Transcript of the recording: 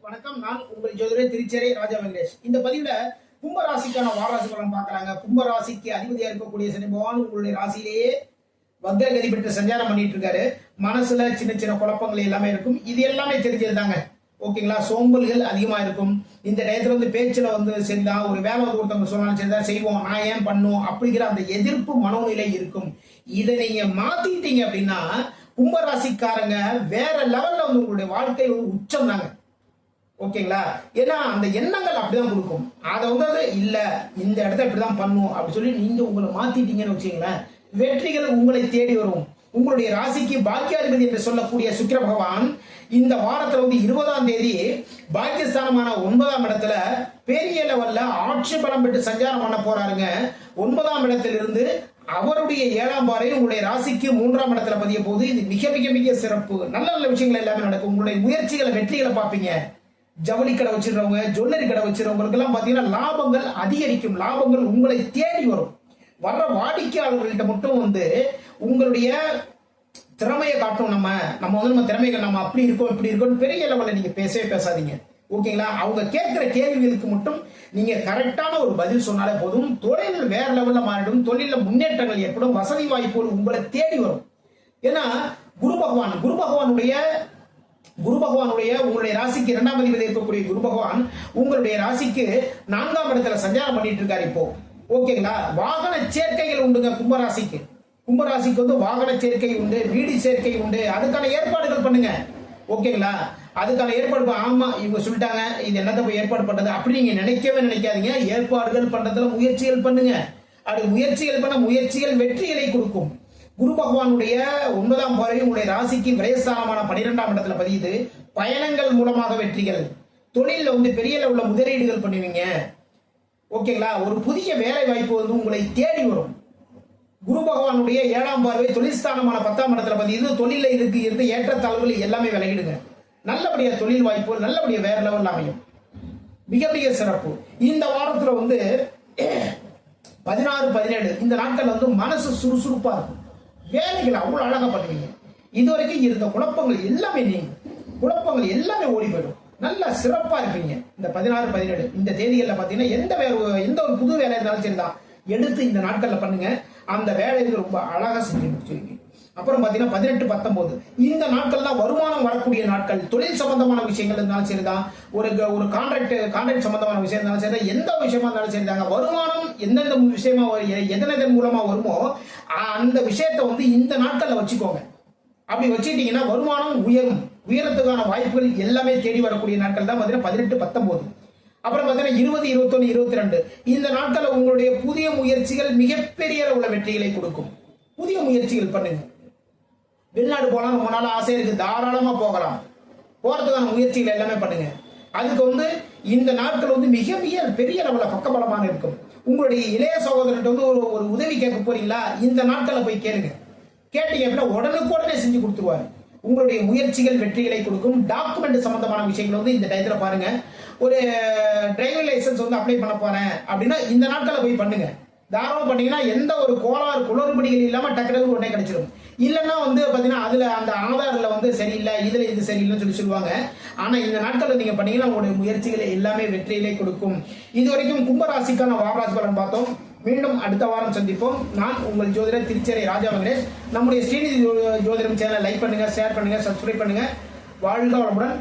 வணக்கம் நான் உங்கள் ஜோதிடர் திருச்சேரி ராஜா வெங்கடேஷ். இந்த பதிவுல கும்ப ராசிக்கான வாராசி பலன் பார்க்கறாங்க. கும்ப ராசிக்கு அதிபதியா இருக்கக்கூடிய சனி பகவான் உங்களுடைய ராசியிலேயே வக்ரகதி பெற்று சஞ்சாரம் பண்ணிட்டு இருக்காரு. மனசுல சின்ன சின்ன குழப்பங்கள் எல்லாமே இருக்கும். இது எல்லாமே தெரிஞ்சது தாங்க. ஓகேங்களா? சோம்பல்கள் அதிகமா இருக்கும். இந்த டயத்துல வந்து பேச்சுல வந்து சரிதான். ஒரு வேலை ஒருத்தவங்க சொன்னாலும் சரிதான். செய்வோம். நான் ஏன் பண்ணுவோம் அப்படிங்கிற அந்த எதிர்ப்பு மனோநிலை இருக்கும். இதை நீங்க மாத்திட்டீங்க அப்படின்னா கும்பராசிக்காரங்க வேற லெவல்ல வந்து உங்களுடைய வாழ்க்கை உச்சம் தாங்க. ஓகேங்களா? ஏன்னா அந்த எண்ணங்கள் அப்படிதான் கொடுக்கும். அதை வந்து அது இல்லை இந்த இடத்த இப்படிதான் பண்ணும் அப்படி சொல்லி நீங்க உங்களை மாத்திட்டீங்கன்னு வச்சுங்களேன் வெற்றிகள் உங்களை தேடி வரும். உங்களுடைய ராசிக்கு பாக்கியாதிபதி என்று சொல்லக்கூடிய சுக்கிர பகவான் இந்த வாரத்துல வந்து இருபதாம் தேதி பாக்கியஸ்தானமான ஒன்பதாம் இடத்துல பெரிய லெவல்ல ஆட்சி பலம் பெற்று சஞ்சாரம் பண்ண போறாருங்க. ஒன்பதாம் இடத்திலிருந்து அவருடைய ஏழாம் பாறை உங்களுடைய ராசிக்கு மூன்றாம் இடத்துல பதிய போது இது மிக மிக மிக சிறப்பு. நல்ல நல்ல விஷயங்கள் எல்லாமே நடக்கும். உங்களுடைய முயற்சிகளை வெற்றிகளை பார்ப்பீங்க. ஜவுளி கடை வச்சிருக்கவங்க ஜுவல்லரி கடை வச்சிருக்கவங்களுக்கு எல்லாம் பாத்தீங்கன்னா லாபங்கள் அதிகரிக்கும். லாபங்கள் உங்களை தேடி வரும். வர்ற வாடிக்கையாளர்கள்ட்ட மட்டும் வந்து உங்களுடைய திறமையை காட்டும். நம்ம நம்ம வந்து நம்ம திறமைகள் நம்ம அப்படி இருக்கோம் இப்படி இருக்கோம் பெரிய லெவலில் நீங்க பேசவே பேசாதீங்க. ஓகேங்களா அவங்க கேட்கிற கேள்விகளுக்கு மட்டும் நீங்க கரெக்டான ஒரு பதில் சொன்னாலே போதும். தொழில் வேற லெவல்ல மாறிடும். தொழில முன்னேற்றங்கள் ஏற்படும். வசதி வாய்ப்புகள் உங்களை தேடி வரும். ஏன்னா குரு பகவான் குரு பகவானுடைய குரு பகவானுடைய உங்களுடைய ராசிக்கு இரண்டாம் அதிபதி இருக்கக்கூடிய குரு பகவான் உங்களுடைய ராசிக்கு நான்காம் இடத்துல சஞ்சாரம் பண்ணிட்டு இருக்காரு இப்போ. ஓகேங்களா வாகன சேர்க்கைகள் உண்டுங்க கும்பராசிக்கு. கும்பராசிக்கு வந்து வாகன சேர்க்கை உண்டு வீடு சேர்க்கை உண்டு. அதுக்கான ஏற்பாடுகள் பண்ணுங்க. ஓகேங்களா அதுக்கான ஏற்பாடு ஆமா இவங்க சொல்லிட்டாங்க இது என்னத்த போய் ஏற்பாடு பண்றது? அப்படி நீங்க நினைக்கவே நினைக்காதீங்க. ஏற்பாடுகள் பண்றதுல முயற்சிகள் பண்ணுங்க. அது முயற்சிகள் பண்ண முயற்சிகள் வெற்றிகளை கொடுக்கும். குரு பகவானுடைய ஒன்பதாம் பார்வை உங்களுடைய ராசிக்கு விரயஸ்தானமான பனிரெண்டாம் இடத்துல பதியுது. பயணங்கள் மூலமாக வெற்றிகள். தொழிலில் வந்து பெரிய உள்ள முதலீடுகள் பண்ணுவீங்க. ஓகேங்களா? ஒரு புதிய வேலை வாய்ப்பு வந்து உங்களை தேடி வரும். குரு பகவானுடைய ஏழாம் பார்வை தொழில்ஸ்தானமான பத்தாம் இடத்துல பதியுது. தொழிலில் இருக்கு இருந்து ஏற்றத்தாழ்வுகள் எல்லாமே விலகிடுங்க. நல்லபடியாக தொழில் வாய்ப்பு நல்லபடியாக வேற லெவலில் அமையும். மிக மிக சிறப்பு. இந்த வாரத்தில் வந்து பதினாறு பதினேழு இந்த நாட்கள் வந்து மனசு சுறுசுறுப்பாக இருக்கும். வேலைகள் அவ்வளோ அழகாக பண்ணுவீங்க. இதுவரைக்கும் இருந்த குழப்பங்கள் எல்லாமே நீங்க. குழப்பங்கள் எல்லாமே ஓடி போயிடும். நல்லா சிறப்பாக இருப்பீங்க. இந்த பதினாறு பதினேழு இந்த தேதிகளில் பார்த்தீங்கன்னா எந்த வே- எந்த ஒரு புது வேலை இருந்தாலும் சரிதான். எடுத்து இந்த நாட்களில் பண்ணுங்க. அந்த வேலையை ரொம்ப அழகாக செஞ்சு முடிச்சிருக்கீங்க அப்புறம் பாத்தீங்கன்னா பதினெட்டு பத்தொன்பது. இந்த நாட்கள் தான் வருமானம் வரக்கூடிய நாட்கள் தொழில் சம்பந்தமான விஷயங்கள் இருந்தாலும் சரிதான். ஒரு ஒரு கான்ட்ராக்ட் கான்ட்ராக்ட் சம்பந்தமான விஷயம் இருந்தாலும் சரிதான். எந்த விஷயமா இருந்தாலும் சரிதாங்க. வருமானம் எந்தெந்த விஷயமா வரு- எ- எதனதன் மூலமா வருமோ அந்த விஷயத்தை வந்து இந்த நாட்கள்ல வச்சுக்கோங்க. அப்படி வச்சுட்டீங்கன்னா வருமானம் உயரும். உயரத்துக்கான வாய்ப்புகள் எல்லாமே தேடி வரக்கூடிய நாட்கள் தான் பார்த்தீங்கன்னா பதினெட்டு பத்தொன்பது. அப்புறம் பார்த்தீங்கன்னா இருபது இருபத்தொன்னு இருபத்தி ரெண்டு. இந்த நாட்களில் உங்களுடைய புதிய முயற்சிகள் மிகப்பெரிய அளவுல வெற்றிகளை கொடுக்கும். புதிய முயற்சிகள் பண்ணுங்க. வெளிநாடு போகலாம் ரொம்ப நாள் ஆசை இருக்கு. தாராளமா போகலாம். போறதுக்கான முயற்சிகள் எல்லாமே பண்ணுங்க. அதுக்கு வந்து இந்த நாட்கள் வந்து மிக மிக பெரிய அளவில் பக்கபலமான இருக்கும். உங்களுடைய இளைய சகோதரர்கிட்ட வந்து ஒரு ஒரு உதவி கேட்க போறீங்களா? இந்த நாட்கள்ல போய் கேளுங்க. கேட்டீங்க அப்படின்னா உடனுக்குடனே செஞ்சு கொடுத்துருவாரு. உங்களுடைய முயற்சிகள் வெற்றிகளை கொடுக்கும். டாக்குமெண்ட் சம்பந்தமான விஷயங்கள் வந்து இந்த டயத்தில் பாருங்க. ஒரு டிரைவிங் லைசன்ஸ் வந்து அப்ளை பண்ண போறேன். அப்படின்னா இந்த நாட்கள்ல போய் பண்ணுங்க. தாராளம் பண்ணீங்கன்னா எந்த ஒரு கோளாறு குளறுபடிகள் இல்லாமல் டக்குனு உடனே கிடைச்சிடும் இல்லைன்னா வந்து பார்த்தீங்கன்னா அதில் அந்த ஆதாரில் வந்து சரியில்லை இதில் இது சரியில்லைன்னு சொல்லி சொல்லுவாங்க. ஆனால் இந்த நாட்களில் நீங்கள் பண்ணீங்கன்னா உங்களுடைய முயற்சிகளை எல்லாமே வெற்றியிலே கொடுக்கும். இது வரைக்கும் கும்பராசிக்கான வாபராசி பலன் பார்த்தோம். மீண்டும் அடுத்த வாரம் சந்திப்போம். நான் உங்கள் ஜோதிடர் திருச்சேரி ராஜா வெங்கடேஷ் நம்முடைய ஸ்ரீநிதி ஜோதிடம் சேனலை லைக் பண்ணுங்கள் ஷேர் பண்ணுங்கள் சப்ஸ்கிரைப் பண்ணுங்கள் வாழ்க வளமுடன்